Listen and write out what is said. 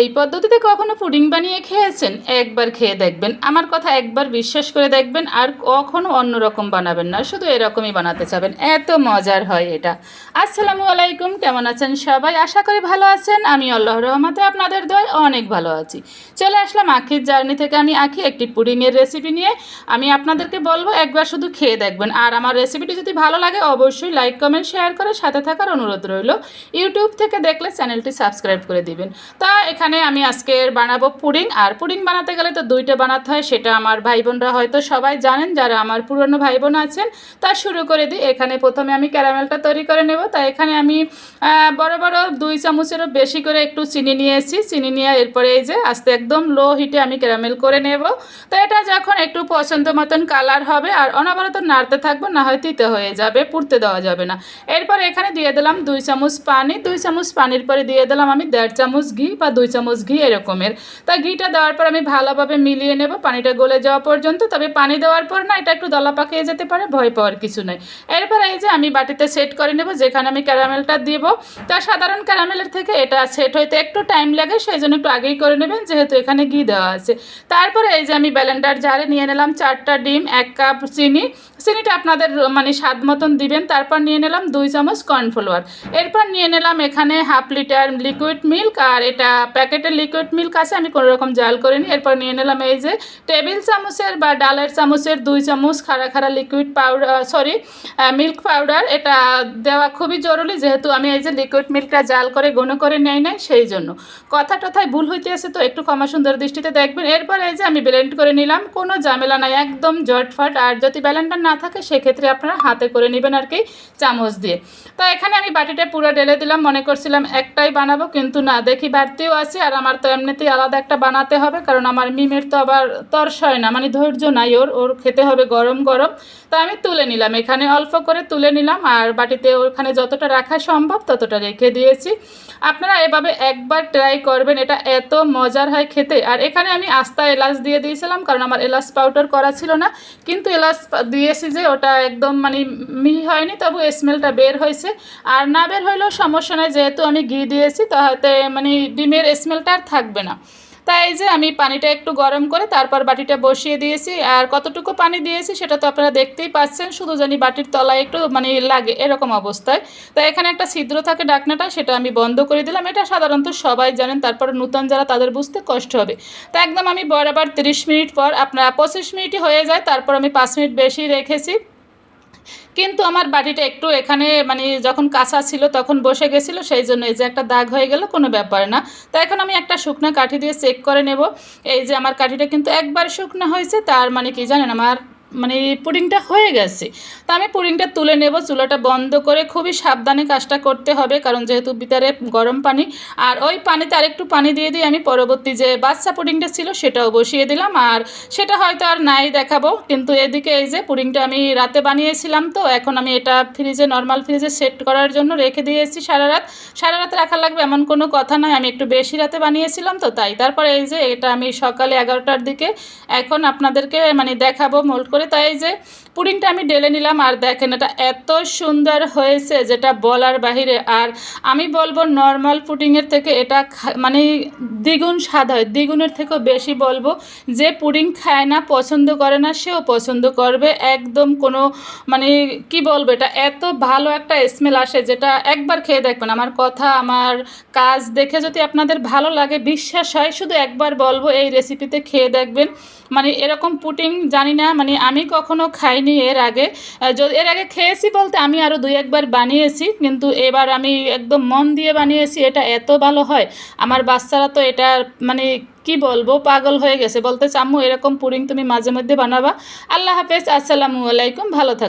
এই পদ্ধতিতে কখনো পুডিং বানিয়ে খেয়েছেন? একবার খেয়ে দেখবেন। আমার কথা একবার বিশ্বাস করে দেখবেন, আর কখনো অন্যরকম বানাবেন না। শুধু এরকমই বানাতে চাবেন। এত মজার হয় এটা। আসসালামু আলাইকুম, কেমন আছেন সবাই? আশা করি ভালো আছেন। আমি আল্লাহ রহমতে আপনাদের দয় অনেক ভালো আছি। চলে আসলাম আখির জার্নি থেকে আমি আখি একটি পুডিংয়ের রেসিপি নিয়ে। আমি আপনাদেরকে বলব, একবার শুধু খেয়ে দেখবেন। আর আমার রেসিপিটি যদি ভালো লাগে, অবশ্যই লাইক কমেন্ট শেয়ার করে সাথে থাকার অনুরোধ রইল। ইউটিউব থেকে দেখলে চ্যানেলটি সাবস্ক্রাইব করে দিবেন। তা এখানে আমি আজকের বানাবো পুডিং, আর পুডিং বানাতে গেলে তো দুইটা বানাতে হয়, সেটা আমার ভাই বোনরা হয়তো সবাই জানেন, যারা আমার পুরনো ভাই বোন আছেন, তা শুরু করে দিই। এখানে প্রথমে আমি ক্যারামেলটা তৈরি করে নেব। তা এখানে আমি বড় বড় দুই চামচেরও বেশি করে একটু চিনি নিয়েছি। চিনি নিয়ে এরপরে এই যে আস্তে একদম লো হিটে আমি ক্যারামেল করে নেব। তো এটা যখন একটু পছন্দ মতন কালার হবে, আর অনবরত নাড়তে থাকব, না হয় তিতে হয়ে যাবে, পুড়তে দেওয়া যাবে না। এরপর এখানে দিয়ে দিলাম দুই চামচ পানি। দুই চামচ পানির পরে দিয়ে দিলাম আমি দেড় চামচ ঘি বা দুই চামচ ঘি এরকমের। তা ঘিটা দেওয়ার পর আমি ভালোভাবে মিলিয়ে নেব, পানিটা গলে যাওয়া পর্যন্ত। তবে পানি দেওয়ার পর না, এটা একটু দলা পাকিয়ে যেতে পারে, ভয় পাওয়ার কিছু নেই। এরপর এই যে আমি বাটিতে সেট করে নেব, যেখানে আমি ক্যারামেলটা দিব। তা সাধারণ ক্যারামেলের থেকে এটা সেট হইতে একটু টাইম লাগে সেই জন্য একটু আগেই করে নেবেন, যেহেতু এখানে ঘি দেওয়া আছে। তারপরে এই যে আমি ব্যালেন্ডার জারে নিয়ে নিলাম চারটা ডিম, এক কাপ চিনি। চিনিটা আপনাদের মানে স্বাদ মতন দিবেন, তারপর নিয়ে নিলাম দুই চামচ কর্নফ্লাওয়ার। এরপর নিয়ে নিলাম এখানে হাফ লিটার লিকুইড মিল্ক, আর এটা প্যাকেটের লিকুইড মিল্ক আছে, আমি কোনো রকম জাল করিনি এরপর নিয়ে নিলাম এই যে টেবিল চামচের বা ডালের চামচের দুই চামচ খাড়া খাড়া liquid powder sorry milk powder এটা দেওয়া খুবই জরুরি, যেহেতু আমি এই যে লিকুইড মিল্কটা জাল করে ঘন করে নেই নাই, সেই জন্য। কথা টথায় ভুল হইতে আছে তো একটু ক্ষমা সুন্দর দৃষ্টিতে দেখবেন। এরপর এই যে আমি ব্লেন্ড করে নিলাম, কোনো ঝামেলা নাই, একদম জটফট আর যদি ব্যালেন্ডার না থাকে, সেক্ষেত্রে আপনারা হাতে করে নেবেন আর কি চামচ দিয়ে। তো এখানে আমি বাটিটা পুরো ঢেলে দিলাম, মনে করছিলাম একটাই বানাবো, কিন্তু না দেখি বাড়তিও আছে আর আমার তো এমনিতেই আলাদা একটা বানাতে হবে, কারণ আমার মিমের তো আবার তর্স হয় না মানে ধৈর্য নাই ওর ওর খেতে হবে গরম গরম। তো আমি তুলে নিলাম, এখানে অল্প করে তুলে নিলাম আর বাটিতে ওখানে যতটা রাখা সম্ভব ততটা রেখে দিয়েছি। আপনারা এভাবে একবার ট্রাই করবেন, এটা এত মজার হয় খেতে। আর এখানে আমি আস্তা এলাচ দিয়ে দিয়েছিলাম, কারণ আমার এলাচ পাউডার করা ছিল না, কিন্তু এলাচ দিয়েছি যে ওটা একদম মানে মিহি হয়নি, তবু স্মেলটা বের হয়েছে। আর না বের হইলেও সমস্যা নেই, যেহেতু আমি ঘি দিয়েছি তাহলে মানে ডিমের স্মেলটা আর থাকবে না। তাই এই যে আমি পানিটা একটু গরম করে তারপর বাটিটা বসিয়ে দিয়েছি, আর কতটুকু পানি দিয়েছি সেটা তো আপনারা দেখতেই পাচ্ছেন, শুধু জানি বাটির তলায় একটু মানে লাগে এরকম অবস্থায়। তাই এখানে একটা ছিদ্র থাকে ডাকনাটা, সেটা আমি বন্ধ করে দিলাম। এটা সাধারণত সবাই জানেন, তারপর নূতন যারা তাদের বুঝতে কষ্ট হবে। তো একদম আমি বরাবর তিরিশ মিনিট পর, আপনার পঁচিশ মিনিটই হয়ে যায়, তারপর আমি পাঁচ মিনিট বেশি রেখেছি। কিন্তু আমার বাটিটা একটু এখানে মানে যখন কাঁচা ছিল তখন বসে গেছিল, সেই জন্য এই যে একটা দাগ হয়ে গেল, কোনো ব্যাপার না। তো এখন আমি একটা শুকনো কাঠি দিয়ে চেক করে নেব। এই যে আমার কাঠিটা কিন্তু একবার শুকনো হয়েছে, তার মানে কি জানেন আমার মানে পুডিংটা হয়ে গেছে। তা আমি পুডিংটা তুলে নেব, চুলাটা বন্ধ করে খুবই সাবধানে কাজটা করতে হবে, কারণ যেহেতু ভিতরে গরম পানি, আর ওই পানিতে আরেকটু পানি দিয়ে দিয়ে আমি পরবর্তী যে বাচ্চা পুডিংটা ছিল সেটাও বসিয়ে দিলাম, আর সেটা হয়তো আর নাই দেখাবো, কিন্তু এদিকে এই যে পুডিংটা আমি রাতে বানিয়েছিলাম তো, এখন আমি এটা ফ্রিজে, নর্মাল ফ্রিজে সেট করার জন্য রেখে দিয়েছি সারা রাত। সারা রাত রাখা লাগবে এমন কোনো কথা নয় আমি একটু বেশি রাতে বানিয়েছিলাম তো, তাই। তারপরে এই যে এটা আমি সকালে এগারোটার দিকে এখন আপনাদেরকে মানে দেখাবো, মোল্ড করে তাই যে পুডিংটা আমি ঢেলে নিলাম, আর দেখেন এটা এত সুন্দর হয়েছে যেটা বলার বাহিরে। আর আমি বলব নর্মাল পুডিংয়ের থেকে এটা মানে দ্বিগুণ স্বাদ হয়, দ্বিগুণের থেকেও বেশি বলব। যে পুডিং খায় না, পছন্দ করে না, সেও পছন্দ করবে। একদম কোনো মানে কি বলব, এটা এত ভালো একটা স্মেল আসে যেটা একবার খেয়ে দেখবেন। আমার কথা, আমার কাজ দেখে যদি আপনাদের ভালো লাগে, বিশ্বাস হয়, শুধু একবার বলব এই রেসিপিতে খেয়ে দেখবেন। মানে এরকম পুটিং জানি না মানে আমি কখনো খাইনি এর আগে। এর আগে খেয়েছি বলতে আমি আরও দুই একবার বানিয়েছি, কিন্তু এবার আমি একদম মন দিয়ে বানিয়েছি, এটা এত ভালো হয়। আমার বাচ্চারা তো এটা মানে কি বলব, পাগল হয়ে গেছে। বলতে চাম্মু, এরকম পুরিং তুমি মাঝে মধ্যে বানাবা। আল্লাহ হাফেজ, আসসালামু আলাইকুম, ভালো থাক